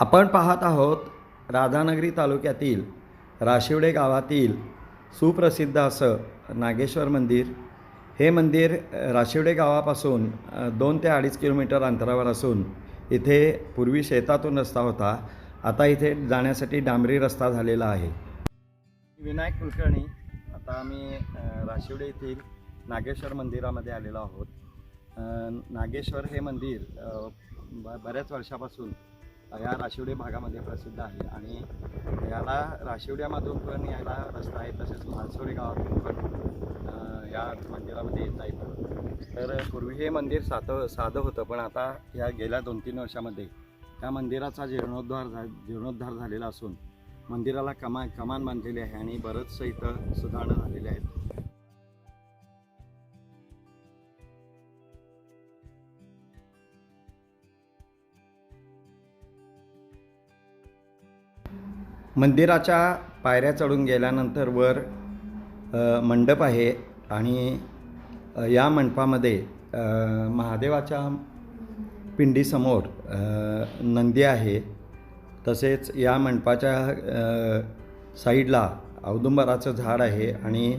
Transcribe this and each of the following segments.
आपण पाहत आहोत राधानगरी तालुक्यातील राशिवडे गावातील सुप्रसिद्ध असं नागेश्वर मंदिर. हे मंदिर राशिवडे गावापासून दोन ते अडीच किलोमीटर अंतरावर असून इथे पूर्वी शेतातून रस्ता होता. आता इथे जाण्यासाठी डांबरी रस्ता झालेला आहे. विनायक कुलकर्णी आता आम्ही राशिवडे येथील नागेश्वर मंदिरामध्ये आलेलो आहोत. नागेश्वर हे मंदिर ब बऱ्याच वर्षापासून या राशिवडे भागामध्ये प्रसिद्ध आहे. आणि याला राशिवड्यामधून पण यायला रस्ता आहे तसेच म्हालसोडे गावातून पण या मंदिरामध्ये येता येतं. तर पूर्वी हे मंदिर साधं साधं होतं पण आता या गेल्या दोन तीन वर्षामध्ये त्या मंदिराचा जीर्णोद्धार झा जीर्णोद्धार झालेला असून मंदिराला कमा कमान बांधलेली आहे आणि बरंचसं इथं सुधारणा झालेल्या आहेत मंदिराच्या पायऱ्या चढून गेल्यानंतर वर मंडप आहे आणि या मंडपामध्ये महादेवाच्या पिंडीसमोर नंदी आहे. तसेच या मंडपाच्या साईडला औदुंबराचं झाड आहे आणि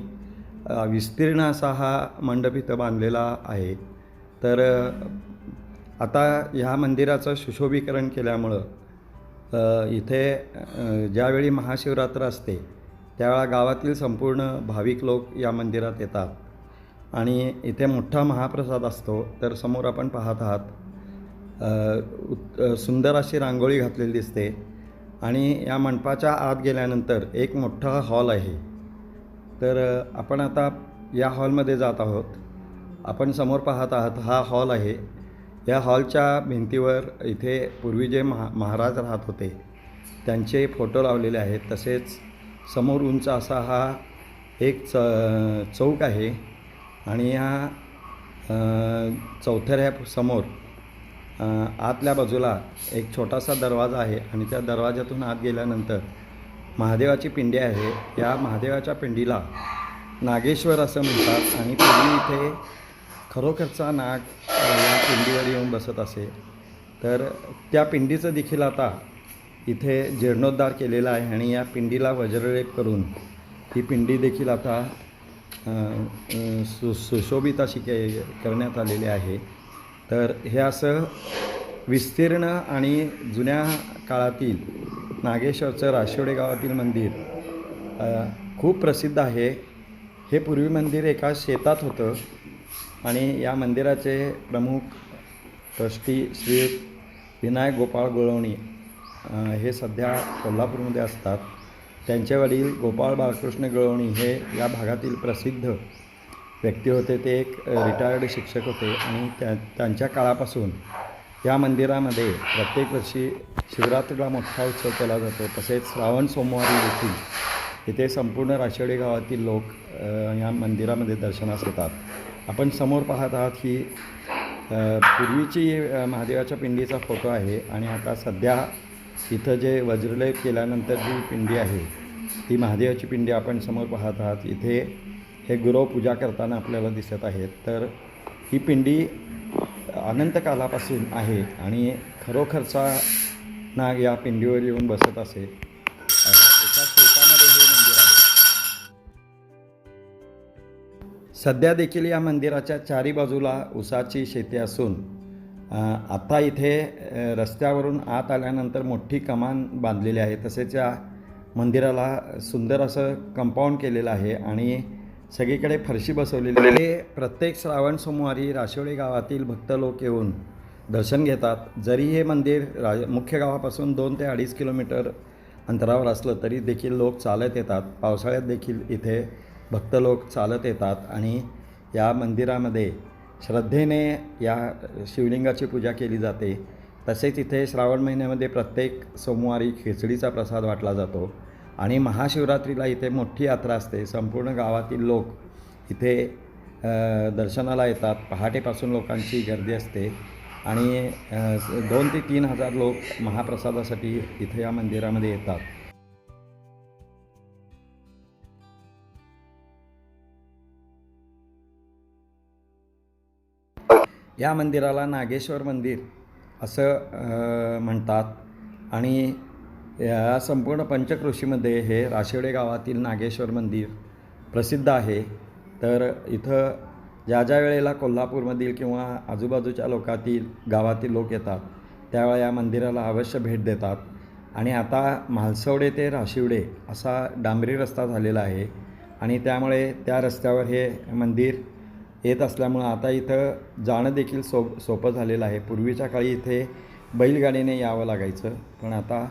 विस्तीर्ण असा हा मंडप इथं बांधलेला आहे. तर आता ह्या मंदिराचं सुशोभीकरण केल्यामुळं इथे ज्यावेळी महाशिवरात्र असते त्यावेळा गावातील संपूर्ण भाविक लोक या मंदिरात येतात. आणि इथे मोठा महाप्रसाद असतो तर समोर आपण पाहत आहात सुंदर अशी रांगोळी घातलेली दिसते. आणि या मंडपाच्या आत गेल्यानंतर एक मोठा हॉल आहे. तर आपण आता या हॉलमध्ये जात आहोत. आपण समोर पाहत आहात हा हॉल आहे. या हॉलच्या भिंतीवर इथे पूर्वी जे महा महाराज राहत होते त्यांचे फोटो लावलेले आहेत. तसेच समोर उंच असा हा एक च चौक आहे आणि या चौथऱ्यासमोर आतल्या बाजूला एक छोटासा दरवाजा आहे आणि त्या दरवाजातून आत गेल्यानंतर महादेवाची पिंडी आहे. या महादेवाच्या पिंडीला नागेश्वर असं म्हणतात आणि पूर्वी इथे खरोखरचा नाग या पिंडीवर येऊन बसत असे. तर त्या पिंडीचं देखील आता इथे जीर्णोद्धार केलेला आहे आणि या पिंडीला वज्रलेप करून ही पिंडी देखील आता सु सुशोभित अशी के करण्यात आलेली आहे. तर हे असं विस्तीर्ण आणि जुन्या काळातील नागेश्वरचं राशिवडे गावातील मंदिर खूप प्रसिद्ध आहे. हे पूर्वी मंदिर एका शेतात होतं. आणि या मंदिराचे प्रमुख ट्रस्टी श्री विनायक गोपाळ गोळवणी हे सध्या कोल्हापूरमध्ये असतात. त्यांचे वडील गोपाळ बाळकृष्ण गवळणी हे या भागातील प्रसिद्ध व्यक्ती होते. ते एक रिटायर्ड शिक्षक होते आणि त्या त्यांच्या काळापासून या मंदिरामध्ये प्रत्येक वर्षी शिवरात्रीला मोठा उत्सव केला जातो. तसेच श्रावण सोमवारी देखील इथे संपूर्ण राशिवडे गावातील लोक या मंदिरामध्ये दर्शनास येतात. आपण समोर पाहत आहात ही पूर्वीची महादेवाच्या पिंडीचा फोटो आहे आणि आता सध्या इथं जे वज्रलय केल्यानंतर जी पिंडी आहे ती महादेवाची पिंडी आपण समोर पाहत आहात. इथे हे गुरव पूजा करताना आपल्याला दिसत आहेत. तर ही पिंडी अनंत कालापासून आहे आणि खरोखरचा नाग या पिंडीवर येऊन बसत असे. सध्या देखील या मंदिराच्या चारी बाजूला उसाची शेती असून आता इथे रस्त्यावरून आत आल्यानंतर मोठी कमान बांधलेली आहे. तसेच या मंदिराला सुंदर असं कंपाऊंड केलेलं आहे आणि सगळीकडे फरशी बसवलेली आहे. प्रत्येक श्रावण सोमवारी राशिवडे गावातील भक्त लोक येऊन दर्शन घेतात. जरी हे मंदिर रा मुख्य गावापासून दोन ते अडीच किलोमीटर अंतरावर असलं तरी देखील लोक चालत येतात. पावसाळ्यात देखील इथे भक्त लोक चालत येतात आणि या मंदिरामध्ये श्रद्धेने या शिवलिंगाची पूजा केली जाते. तसेच इथे श्रावण महिन्यामध्ये प्रत्येक सोमवारी खिचडीचा प्रसाद वाटला जातो आणि महाशिवरात्रीला इथे मोठी यात्रा असते. संपूर्ण गावातील लोक इथे दर्शनाला येतात. पहाटेपासून लोकांची गर्दी असते आणि दोन ते तीन हजार लोक महाप्रसादासाठी इथे या मंदिरामध्ये येतात. या मंदिराला नागेश्वर मंदिर असं म्हणतात. आणि या संपूर्ण पंचकृषीमध्ये हे राशिवडे गावातील नागेश्वर मंदिर प्रसिद्ध आहे. तर इथं ज्या ज्या वेळेला कोल्हापूरमधील किंवा आजूबाजूच्या लोकातील गावातील लोक येतात त्यावेळा या मंदिराला अवश्य भेट देतात. आणि आता म्हालसवडे ते राशिवडे असा डांबरी रस्ता झालेला आहे. आणि त्यामुळे त्या रस्त्यावर हे मंदिर येत असल्यामुळं आता इथं जाणं देखील सो सोपं झालेलं आहे. पूर्वीच्या काळी इथे बैलगाडीने यावं लागायचं पण आता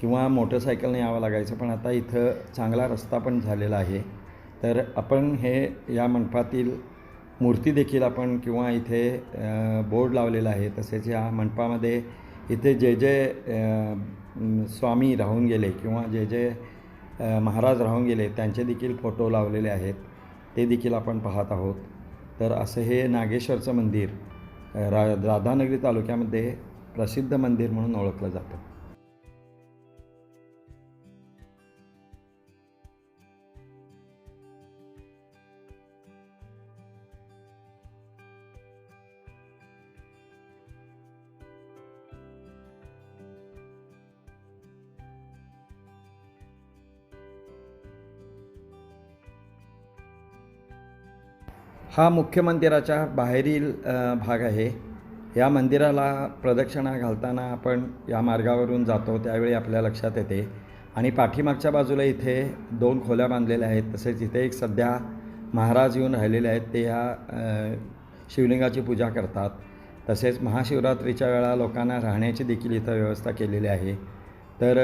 किंवा मोटरसायकलने यावं लागायचं पण आता इथं चांगला रस्ता पण झालेला आहे. तर आपण हे या मंडपातील मूर्ती देखील आपण किंवा इथे बोर्ड लावलेला आहे. तसेच या मंडपामध्ये इथे जे जे स्वामी राहून गेले किंवा जे जे महाराज राहून गेले त्यांचे देखील फोटो लावलेले आहेत. ते देखील आपण पाहत आहोत. तर असं हे नागेश्वरचं मंदिर रा राधानगरी तालुक्यामध्ये प्रसिद्ध मंदिर म्हणून ओळखलं जातं. हा मुख्य मंदिराच्या बाहेरील भाग आहे. या मंदिराला प्रदक्षिणा घालताना आपण या मार्गावरून जातो त्यावेळी आपल्या लक्षात येते. आणि पाठीमागच्या बाजूला इथे दोन खोल्या बांधलेल्या आहेत तसेच इथे एक सध्या महाराज येऊन राहिलेले आहेत. ते ह्या शिवलिंगाची पूजा करतात. तसेच महाशिवरात्रीच्या वेळा लोकांना राहण्याची देखील इथं व्यवस्था केलेली आहे. तर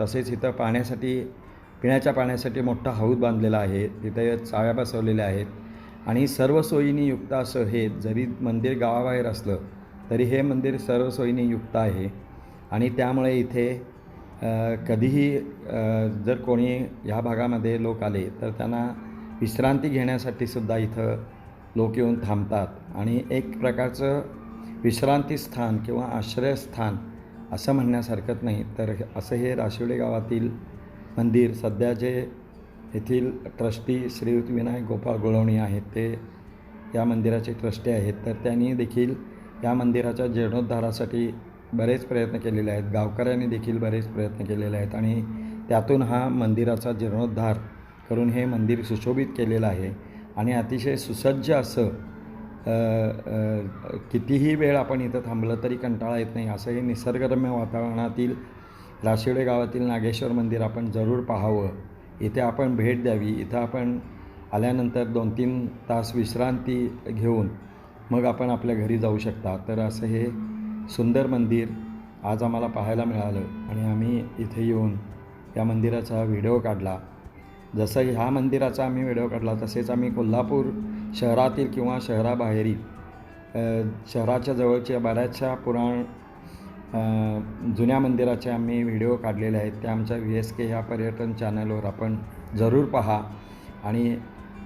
तसेच इथं पाण्यासाठी पिण्याच्या पाण्यासाठी मोठा हौद बांधलेला आहे. तिथे चाव्या बसवलेल्या आहेत. आणि सर्व सोयीने युक्त असं हे जरी मंदिर गावाबाहेर असलं तरी हे मंदिर सर्व सोयीने युक्त आहे. आणि त्यामुळे इथे कधीही जर कोणी ह्या भागामध्ये लोक आले तर त्यांना विश्रांती घेण्यासाठी सुद्धा इथं लोक येऊन थांबतात. आणि एक प्रकारचं विश्रांती स्थान किंवा आश्रयस्थान असं म्हणण्यास हरकत नाही तर असं हे राशिवडे गावातील मंदिर सध्या जे येथील ट्रस्टी श्रीयुत विनायक गोपाळ गुळवणी आहेत. ते या मंदिराचे ट्रस्टी आहेत. तर त्यांनी देखील या मंदिराच्या जीर्णोद्धारासाठी बरेच प्रयत्न केलेले आहेत. गावकऱ्यांनी देखील बरेच प्रयत्न केलेले आहेत आणि त्यातून हा मंदिराचा जीर्णोद्धार करून हे मंदिर सुशोभित केलेलं आहे. आणि अतिशय सुसज्ज असं कितीही वेळ आपण इथं थांबलं तरी कंटाळा येत नाही. असं हे निसर्गरम्य वातावरणातील राशिवडे गावातील नागेश्वर मंदिर आपण जरूर पाहावं. इथे आपण भेट द्यावी. इथं आपण आल्यानंतर दोन तीन तास विश्रांती घेऊन मग आपण आपल्या घरी जाऊ शकता. तर असं हे सुंदर मंदिर आज आम्हाला पाहायला मिळालं आणि आम्ही इथे येऊन या मंदिराचा व्हिडिओ काढला. जसं ह्या मंदिराचा आम्ही व्हिडिओ काढला तसेच आम्ही कोल्हापूर शहरातील किंवा शहराबाहेरील शहराच्या जवळच्या बऱ्याचशा पुराण जुन्या मंदिराचे आम्ही व्हिडिओ काढलेले आहेत. ते आमच्या व्ही एस के ह्या पर्यटन चॅनलवर आपण जरूर पहा. आणि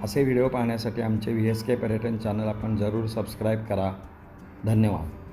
असे व्हिडिओ पाहण्यासाठी आमचे व्ही एस के पर्यटन चॅनल आपण जरूर सबस्क्राईब करा. धन्यवाद.